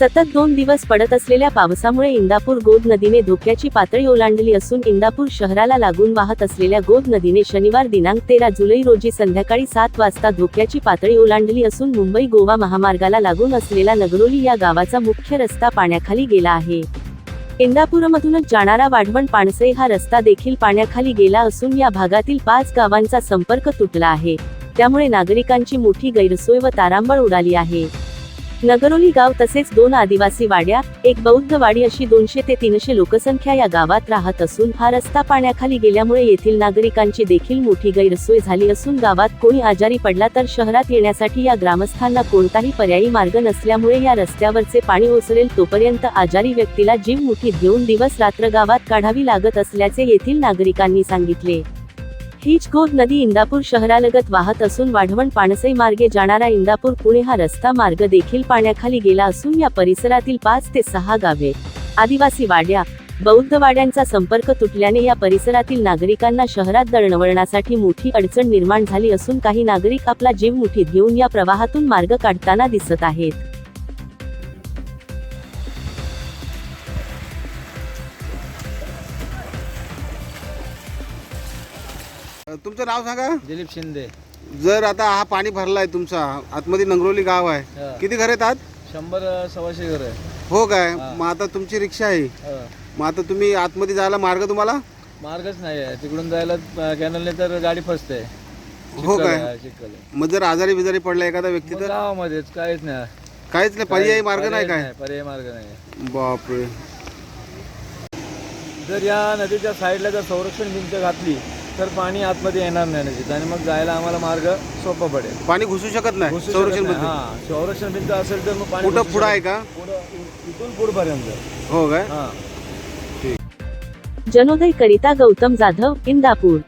सतत दोन दिवस पडत असलेल्या पावसामुळे इंदापूर गोद नदीने धोक्याची पातळी ओलांडली असून इंदापूर शहराला लागून वाहत असलेल्या गोद नदीने शनिवार दिनांक तेरा जुलै रोजी संध्याकाळी सात वाजता धोक्याची पातळी ओलांडली असून मुंबई गोवा महामार्गाला लागून असलेला नगरोली या गावाचा मुख्य रस्ता पाण्याखाली गेला आहे. इंदापूरमधूनच जाणारा वाढवण पाणसई हा रस्ता देखील पाण्याखाली गेला असून या भागातील पाच गावांचा संपर्क तुटला आहे. त्यामुळे नागरिकांची मोठी गैरसोय व तारांबळ उडाली आहे. नगरोली गाव तसेच दोन आदिवासी वाड्या एक बौद्ध वाडी अशी दोनशे ते तीनशे लोकसंख्या या गावात राहत असून हा रस्ता पाण्याखाली गेल्यामुळे येथील नागरिकांची देखील मोठी गैरसोय झाली असून गावात कोणी आजारी पडला तर शहरात येण्यासाठी या ग्रामस्थांना कोणताही पर्यायी मार्ग नसल्यामुळे या रस्त्यावरचे पाणी ओसरेल तोपर्यंत आजारी व्यक्तीला जीव मुठीत घेऊन दिवस रात्र गावात काढावी लागत असल्याचे येथील नागरिकांनी सांगितले. हिचकोट नदी इंदापूर शहरालगत वाहत असून वाढवण पाणसई मार्गे जाणारा इंदापूर पुणे हा रस्ता मार्ग देखील पाण्याखाली गेला असून या परिसरातील पाच ते सहा गावे आदिवासी वाड्या बौद्ध वाड्यांचा संपर्क तुटल्याने या परिसरातील नागरिकांना शहरात दळणवळणासाठी मोठी अडचण निर्माण झाली असून काही नागरिक आपला जीव मुठीत घेऊन या प्रवाहातून मार्ग काढताना दिसत आहेत. तुमचं नाव सांगा? दिलीप शिंदे. जर आता हा पाणी भरलाय तुमचा आतमध्ये नंगरोली गाव आहे. किती घर आहेत आत? शंभर सव्वाशे घर आहे हो काय. मग आता तुमची रिक्षा आहे. मग आता तुम्ही आतमध्ये जायला मार्ग तुम्हाला? मार्गच नाही आहे. तिकडून जायला कॅनलने तर गाडी फसते. हो चिखल काय? आहे, चिखल आहे. मग जर आजारी बिजारी पडला एखादा व्यक्ती मग तर? गावामध्येच काहीच नाही. काहीच नाही? पर्यायी मार्ग पर्याय नाही काय? पर्यायी मार्ग नाही बापरे. जर या नदीच्या साईडला जर संरक्षण भिंत घातली तर पाणी आतमध्ये येणार नाही निश्चित. आणि मग जायला आम्हाला मार्ग सोपा पडेल. पाणी घुसू शकत नाही संरक्षण भिंत. हा संरक्षण भिंत असेल तर मग पाणी कुठं पुढं आहे का? इथून पुढं- पर्यंत हो काय? हा. जनोदय करिता गौतम जाधव इंदापूर.